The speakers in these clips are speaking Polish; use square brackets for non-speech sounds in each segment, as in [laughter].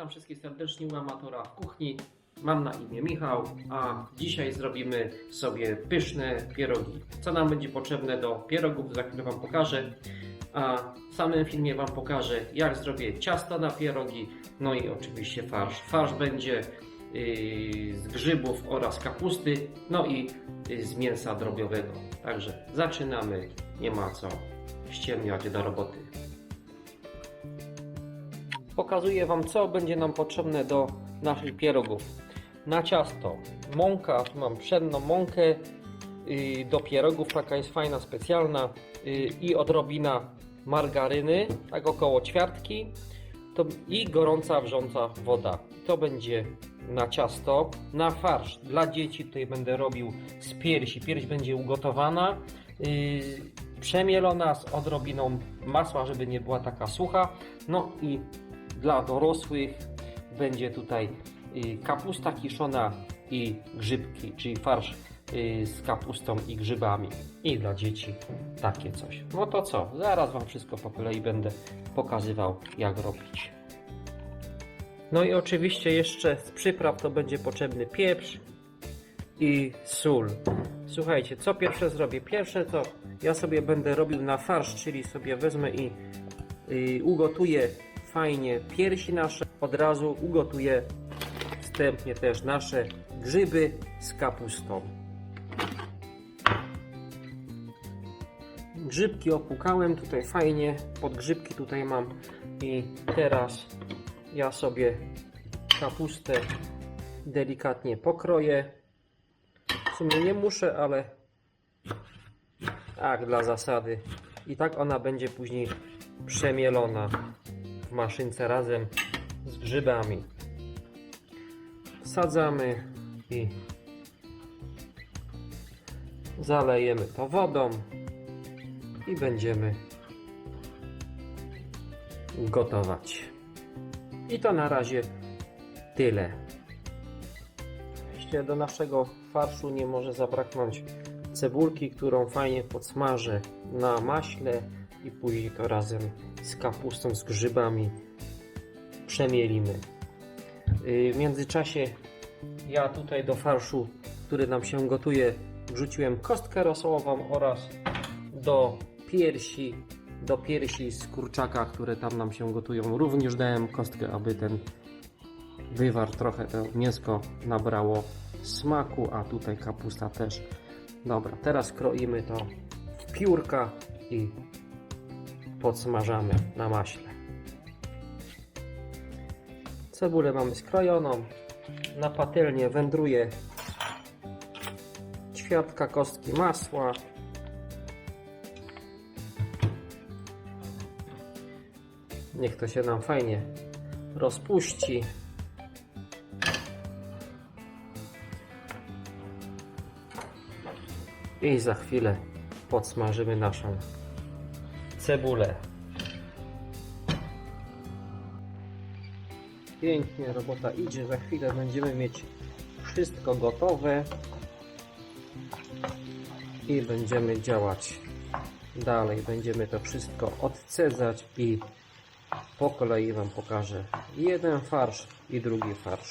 Witam wszystkich serdecznie u amatora w kuchni. Mam na imię Michał, a dzisiaj zrobimy sobie pyszne pierogi. Co nam będzie potrzebne do pierogów, za chwilę Wam pokażę. A w samym filmie Wam pokażę, jak zrobię ciasto na pierogi, no i oczywiście farsz. Farsz będzie yy, z grzybów oraz kapusty, no i yy, z mięsa drobiowego. Także zaczynamy, nie ma co ściemniać do roboty. Pokazuję Wam, co będzie nam potrzebne do naszych pierogów. Na ciasto mąka, tu mam pszenną mąkę do pierogów, taka jest fajna, specjalna yy, i odrobina margaryny, tak około ćwiartki to, i gorąca, wrząca woda. To będzie na ciasto. Na farsz dla dzieci tutaj będę robił z piersi. Pierś będzie ugotowana, yy, przemielona z odrobiną masła, żeby nie była taka sucha. No i dla dorosłych będzie tutaj y, kapusta kiszona i grzybki, czyli farsz y, z kapustą i grzybami. I dla dzieci takie coś. No to co? Zaraz Wam wszystko po kolei będę pokazywał, jak robić. No i oczywiście jeszcze z przypraw to będzie potrzebny pieprz i sól. Słuchajcie, co pierwsze zrobię? Pierwsze to ja sobie będę robił na farsz, czyli sobie wezmę i y, ugotuję fajnie piersi nasze. Od razu ugotuję wstępnie też nasze grzyby z kapustą. Grzybki opłukałem tutaj fajnie, podgrzybki tutaj mam i teraz ja sobie kapustę delikatnie pokroję. W sumie nie muszę, ale tak dla zasady. I tak ona będzie później przemielona w maszynce razem z grzybami. Wsadzamy i zalejemy to wodą i będziemy gotować. I to na razie tyle. Oczywiście do naszego farszu nie może zabraknąć cebulki, którą fajnie podsmażę na maśle i później to razem z kapustą, z grzybami przemielimy. Yy, W międzyczasie ja tutaj do farszu, który nam się gotuje, wrzuciłem kostkę rosołową oraz do piersi, do piersi z kurczaka, które tam nam się gotują, również dałem kostkę, aby ten wywar trochę to mięsko nabrało smaku, a tutaj kapusta też. Dobra, teraz kroimy to w piórka i podsmażamy na maśle. Cebulę mamy skrojoną. Na patelnię wędruje ćwiartka kostki masła. Niech to się nam fajnie rozpuści. I za chwilę podsmażymy naszą cebulę. Pięknie robota idzie, za chwilę będziemy mieć wszystko gotowe i będziemy działać dalej. Będziemy to wszystko odcedzać i po kolei Wam pokażę jeden farsz i drugi farsz.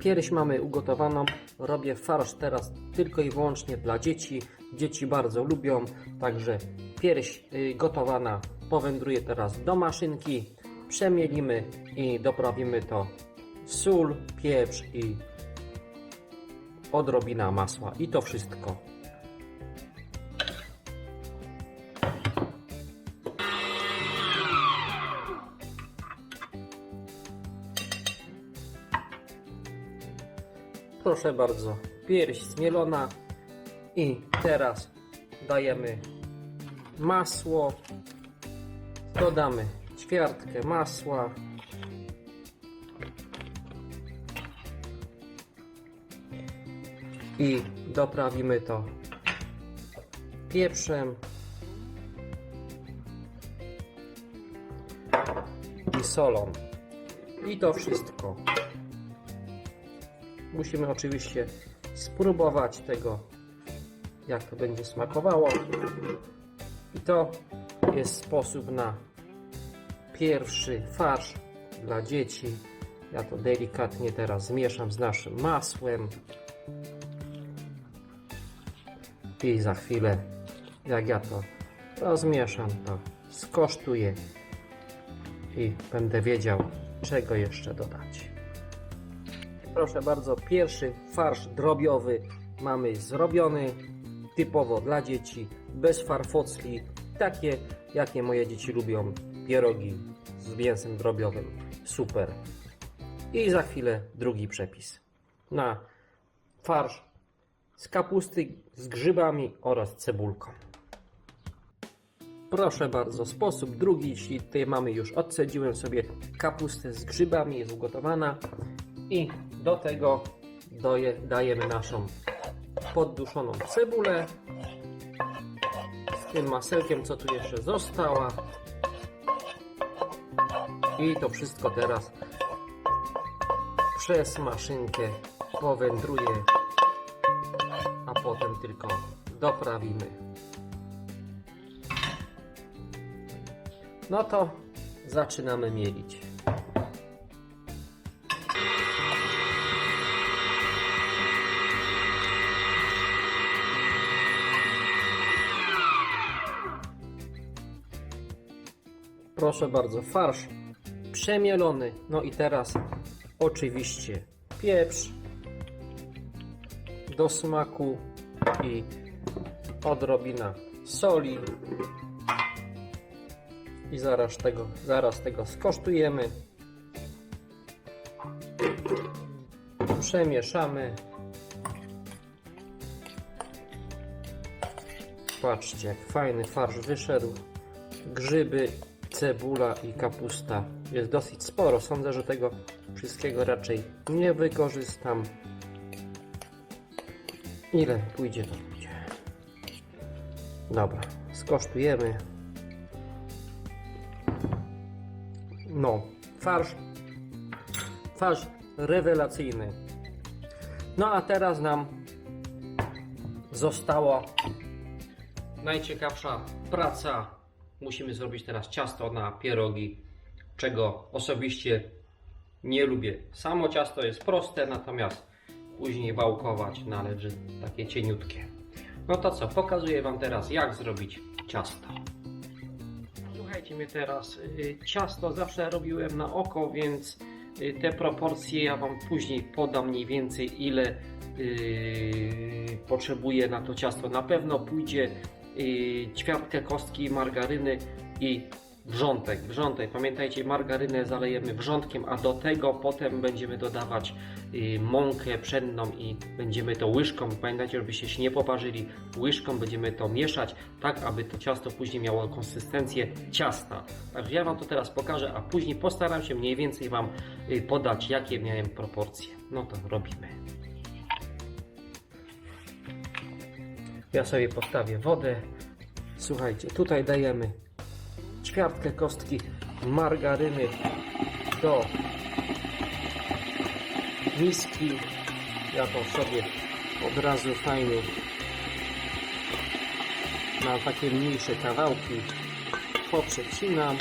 Pierś mamy ugotowaną. Robię farsz teraz tylko i wyłącznie dla dzieci. Dzieci bardzo lubią, także pierś y, gotowana powędruje teraz do maszynki. Przemielimy i doprawimy to sól, pieprz i odrobina masła. I to wszystko. Proszę bardzo, pierś zmielona. I teraz dajemy masło, dodamy ćwiartkę masła, i doprawimy to pieprzem. I solą. I to wszystko. Musimy oczywiście spróbować tego, jak to będzie smakowało. I to jest sposób na pierwszy farsz dla dzieci. Ja to delikatnie teraz zmieszam z naszym masłem. I za chwilę, jak ja to rozmieszam, to skosztuję i będę wiedział, czego jeszcze dodać. Proszę bardzo, pierwszy farsz drobiowy mamy zrobiony, typowo dla dzieci, bez farfocli, takie jakie moje dzieci lubią, pierogi z mięsem drobiowym, super. I za chwilę drugi przepis na farsz z kapusty z grzybami oraz cebulką. Proszę bardzo, sposób drugi, jeśli tutaj mamy już odcedziłem sobie kapustę z grzybami, jest ugotowana i do tego doje, dajemy naszą podduszoną cebulę z tym masełkiem, co tu jeszcze została i to wszystko teraz przez maszynkę powędruje, a potem tylko doprawimy. No to zaczynamy mielić. Proszę bardzo, farsz przemielony. No i teraz oczywiście pieprz do smaku i odrobina soli. I zaraz tego, zaraz tego skosztujemy. Przemieszamy. Patrzcie, jak fajny farsz wyszedł. Grzyby, cebula i kapusta. Jest dosyć sporo. Sądzę, że tego wszystkiego raczej nie wykorzystam. Ile pójdzie, to pójdzie. Dobra, skosztujemy. No, farsz. Farsz rewelacyjny. No a teraz nam została najciekawsza praca. Musimy zrobić teraz ciasto na pierogi, czego osobiście nie lubię. Samo ciasto jest proste, natomiast później wałkować należy takie cieniutkie. No to co, pokazuję Wam teraz jak zrobić ciasto. Słuchajcie mnie teraz, y, ciasto zawsze robiłem na oko, więc y, te proporcje ja Wam później podam mniej więcej ile yy, potrzebuję na to ciasto. Na pewno pójdzie ćwiartkę kostki margaryny i wrzątek. Wrzątek, pamiętajcie, margarynę zalejemy wrzątkiem, a do tego potem będziemy dodawać yy, mąkę pszenną i będziemy to łyżką, pamiętajcie, żebyście się nie poparzyli, łyżką będziemy to mieszać, tak aby to ciasto później miało konsystencję ciasta. Także ja Wam to teraz pokażę, a później postaram się mniej więcej Wam yy, podać, jakie miałem proporcje. No to robimy. Ja sobie postawię wodę. Słuchajcie, tutaj dajemy ćwiartkę kostki margaryny do miski. Ja to sobie od razu fajnie na takie mniejsze kawałki poprzecinam.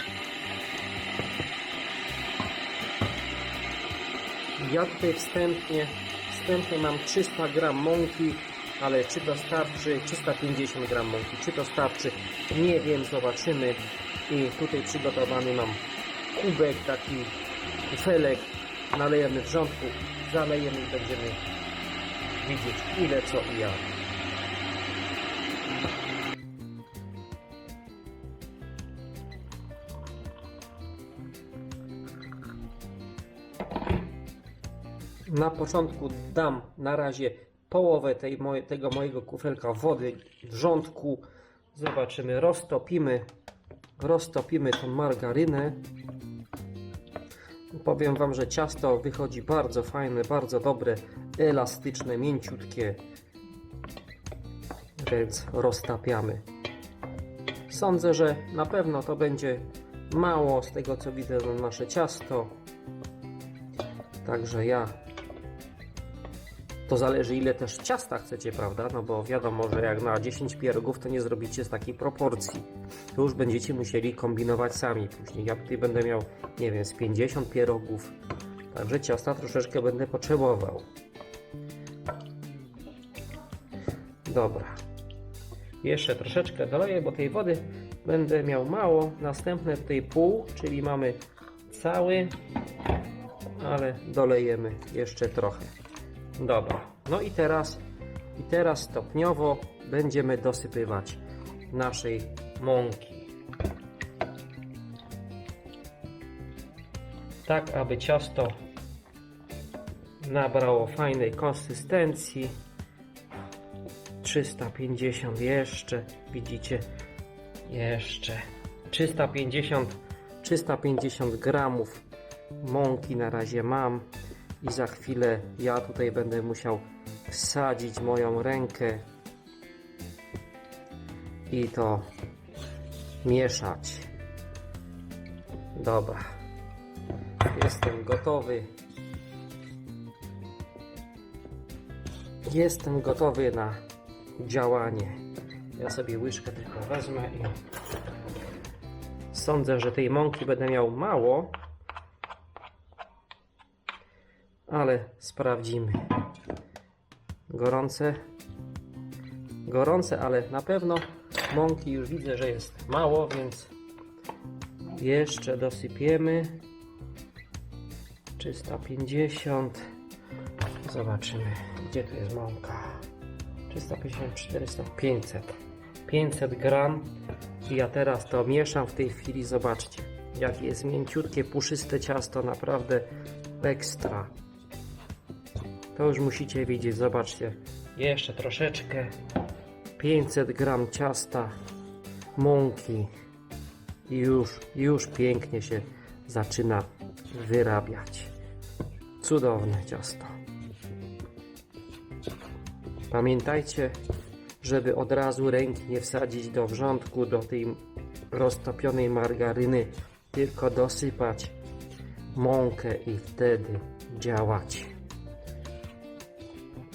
Ja tutaj wstępnie, wstępnie mam 300 gram mąki, ale czy to starczy, 350 gram mąki, czy to starczy, nie wiem, zobaczymy. I tutaj przygotowany mam kubek, taki kufelek, nalejemy wrzątku, zalejemy i będziemy widzieć ile, co i jak. Na początku dam na razie połowę tej tego mojego kufelka wody wrzątku. Zobaczymy, roztopimy, roztopimy tą margarynę. Powiem Wam, że ciasto wychodzi bardzo fajne, bardzo dobre, elastyczne, mięciutkie. Więc roztapiamy. Sądzę, że na pewno to będzie mało z tego co widzę na nasze ciasto. Także ja To zależy ile też ciasta chcecie, prawda? No bo wiadomo, że jak na 10 pierogów to nie zrobicie z takiej proporcji. To już będziecie musieli kombinować sami później. Ja tutaj będę miał, nie wiem, z 50 pierogów. Także ciasta troszeczkę będę potrzebował. Dobra. Jeszcze troszeczkę doleję, bo tej wody będę miał mało. Następne tutaj pół, czyli mamy cały, ale dolejemy jeszcze trochę. Dobra. No i teraz i teraz stopniowo będziemy dosypywać naszej mąki. Tak, aby ciasto nabrało fajnej konsystencji. 350 jeszcze, widzicie, jeszcze 350, 350 gramów mąki na razie mam i za chwilę ja tutaj będę musiał wsadzić moją rękę i to mieszać. Dobra, jestem gotowy. Jestem gotowy na działanie. Ja sobie łyżkę tylko wezmę i sądzę, że tej mąki będę miał mało, ale sprawdzimy. Gorące, gorące, ale na pewno mąki już widzę, że jest mało, więc jeszcze dosypiemy. 350 zobaczymy gdzie tu jest mąka. 350, 400, 500 500 gram. I ja teraz to mieszam w tej chwili. Zobaczcie jakie jest mięciutkie, puszyste ciasto. Naprawdę ekstra to już musicie widzieć, zobaczcie jeszcze troszeczkę 500 gram ciasta mąki i już, już pięknie się zaczyna wyrabiać. Cudowne ciasto. Pamiętajcie, żeby od razu ręki nie wsadzić do wrzątku, do tej roztopionej margaryny, tylko dosypać mąkę i wtedy działać.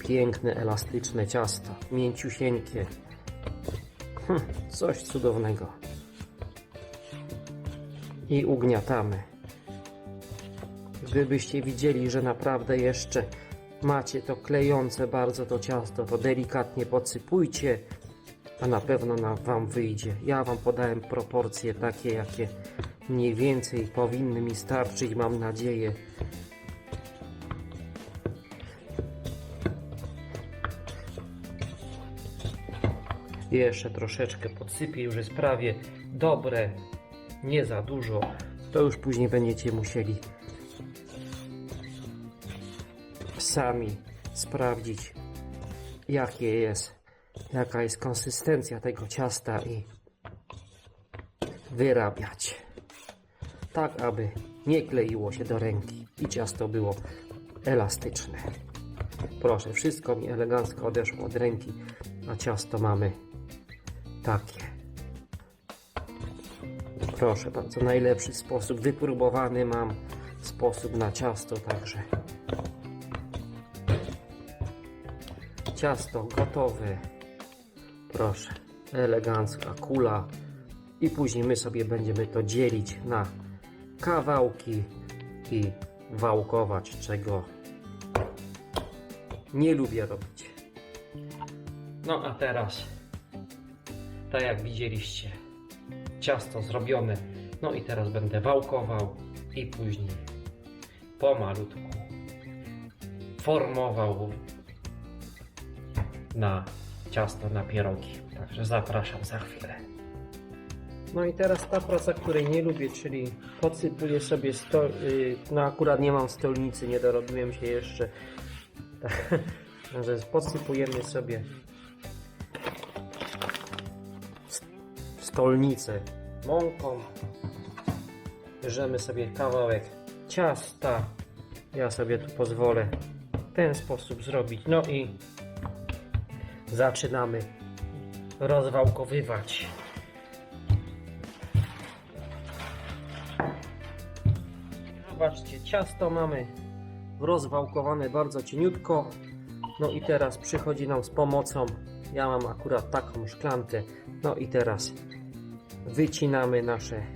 Piękne, elastyczne ciasto, mięciusieńkie. Hm, coś cudownego. I ugniatamy. Gdybyście widzieli, że naprawdę jeszcze macie to klejące bardzo to ciasto, to delikatnie podsypujcie, a na pewno nam Wam wyjdzie. Ja Wam podałem proporcje takie, jakie mniej więcej powinny mi starczyć, mam nadzieję. Jeszcze troszeczkę podsypię, już jest prawie dobre, nie za dużo. To już później będziecie musieli sami sprawdzić, jakie jest, jaka jest konsystencja tego ciasta i wyrabiać. Tak, aby nie kleiło się do ręki i ciasto było elastyczne. Proszę, wszystko mi elegancko odeszło od ręki, a ciasto mamy takie. Proszę bardzo, najlepszy sposób, wypróbowany mam sposób na ciasto, także ciasto gotowe. Proszę, elegancka kula i później my sobie będziemy to dzielić na kawałki i wałkować, czego nie lubię robić. No a teraz, tak jak widzieliście, ciasto zrobione. No i teraz będę wałkował i później pomalutku formował na ciasto na pierogi. Także zapraszam za chwilę. No i teraz ta praca, której nie lubię, czyli podsypuję sobie sto... Yy, no akurat nie mam stolnicy, nie dorobiłem się jeszcze. [laughs] Także podsypujemy sobie stolnicę mąką. Bierzemy sobie kawałek ciasta. Ja sobie tu pozwolę w ten sposób zrobić. No i zaczynamy rozwałkowywać. Zobaczcie, ciasto mamy rozwałkowane bardzo cieniutko. No i teraz przychodzi nam z pomocą. Ja mam akurat taką szklankę. No i teraz wycinamy nasze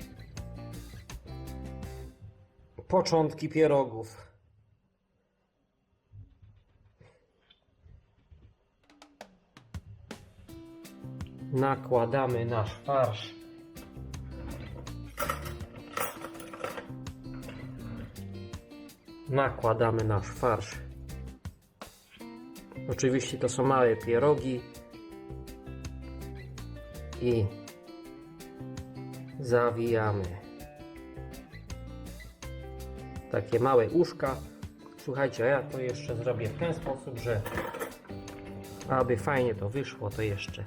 początki pierogów. Nakładamy nasz farsz. Nakładamy nasz farsz. Oczywiście to są małe pierogi i zawijamy. Takie małe uszka. Słuchajcie, ja to jeszcze zrobię w ten sposób, że aby fajnie to wyszło, to jeszcze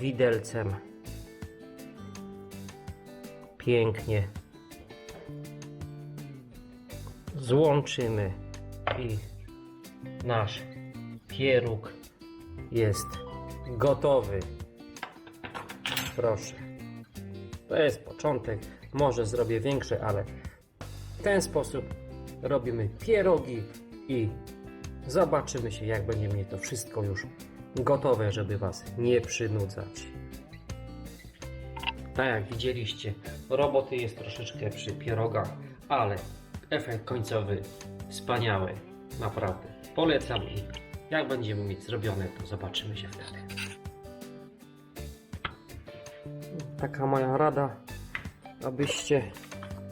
widelcem pięknie złączymy i nasz pieróg jest gotowy. Proszę. To jest początek. Może zrobię większy, ale w ten sposób robimy pierogi i zobaczymy się, jak będzie mieć to wszystko już gotowe, żeby Was nie przynudzać. Tak jak widzieliście, roboty jest troszeczkę przy pierogach, ale efekt końcowy wspaniały. Naprawdę. Polecam i jak będziemy mieć zrobione, to zobaczymy się wtedy. Taka moja rada, abyście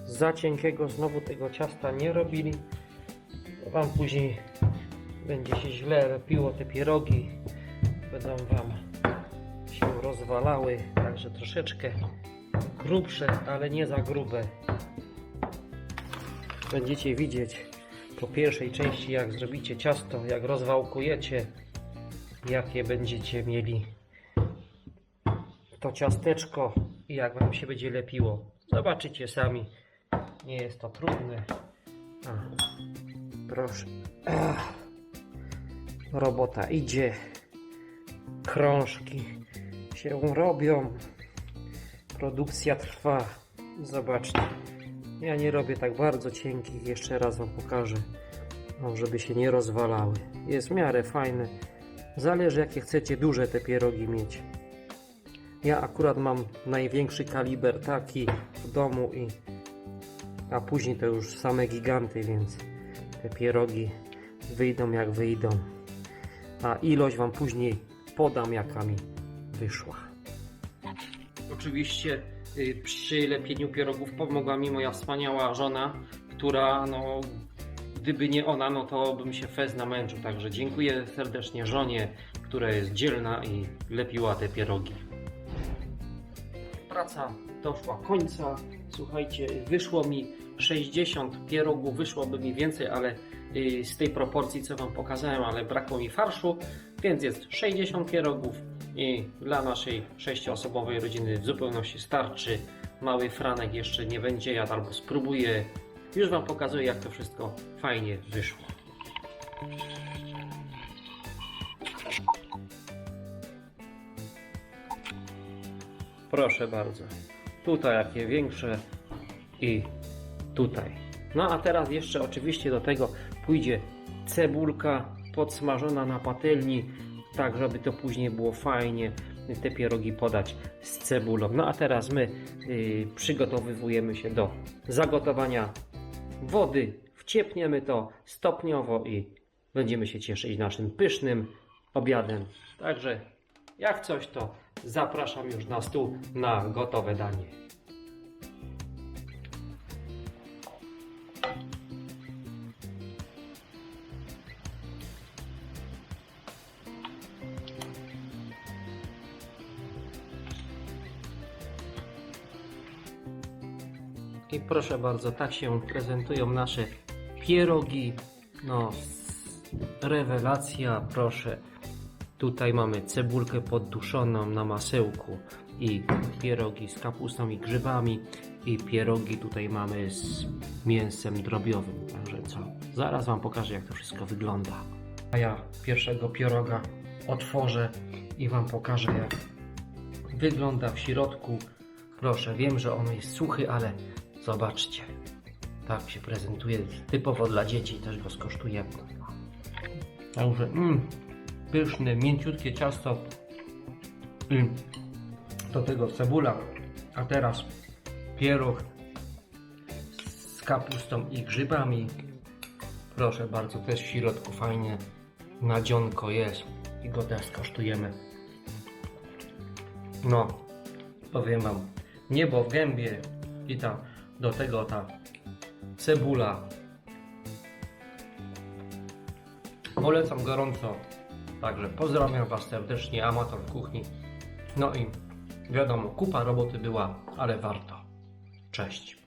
za cienkiego znowu tego ciasta nie robili. Wam później będzie się źle lepiło te pierogi. Będą Wam się rozwalały, także troszeczkę grubsze, ale nie za grube. Będziecie widzieć po pierwszej części, jak zrobicie ciasto, jak rozwałkujecie, jakie będziecie mieli to ciasteczko i jak Wam się będzie lepiło. Zobaczycie sami. Nie jest to trudne. A, proszę. Ach. Robota idzie. Krążki się robią. Produkcja trwa. Zobaczcie. Ja nie robię tak bardzo cienkich. Jeszcze raz Wam pokażę. No, żeby się nie rozwalały. Jest w miarę fajne. Zależy jakie chcecie duże te pierogi mieć. Ja akurat mam największy kaliber taki w domu i a później to już same giganty, więc te pierogi wyjdą jak wyjdą. A ilość Wam później podam jaka mi wyszła. Oczywiście y, przy lepieniu pierogów pomogła mi moja wspaniała żona, która no gdyby nie ona, no to bym się fez namęczył. Także dziękuję serdecznie żonie, która jest dzielna i lepiła te pierogi praca doszła końca. Słuchajcie, wyszło mi 60 pierogów, wyszłoby mi więcej, ale y, z tej proporcji, co Wam pokazałem, ale brakło mi farszu, więc jest 60 pierogów i dla naszej sześcioosobowej rodziny w zupełności starczy. Mały Franek jeszcze nie będzie jadł albo spróbuje. Już Wam pokazuję, jak to wszystko fajnie wyszło. Proszę bardzo. Tutaj jakie większe i tutaj. No a teraz jeszcze oczywiście do tego pójdzie cebulka podsmażona na patelni, tak żeby to później było fajnie te pierogi podać z cebulą. No a teraz my yy, przygotowujemy się do zagotowania wody. Wciepniemy to stopniowo i będziemy się cieszyć naszym pysznym obiadem. Także jak coś to zapraszam już na stół na gotowe danie. I proszę bardzo, tak się prezentują nasze pierogi. No, rewelacja, proszę. Tutaj mamy cebulkę podduszoną na masełku i pierogi z kapustą i grzybami i pierogi tutaj mamy z mięsem drobiowym. Także co? Zaraz Wam pokażę jak to wszystko wygląda. A ja pierwszego pieroga otworzę i Wam pokażę jak wygląda w środku. Proszę, wiem, że on jest suchy, ale zobaczcie. Tak się prezentuje typowo dla dzieci, też go skosztujemy. Także mm, pyszne, mięciutkie ciasto. I do tego cebula. A teraz pieróg z kapustą i grzybami. Proszę bardzo, też w środku fajnie nadzionko jest i go też skosztujemy. No, powiem Wam, niebo w gębie i ta, do tego ta cebula. Polecam gorąco. Także pozdrawiam Was serdecznie, amator kuchni. No i wiadomo, kupa roboty była, ale warto. Cześć.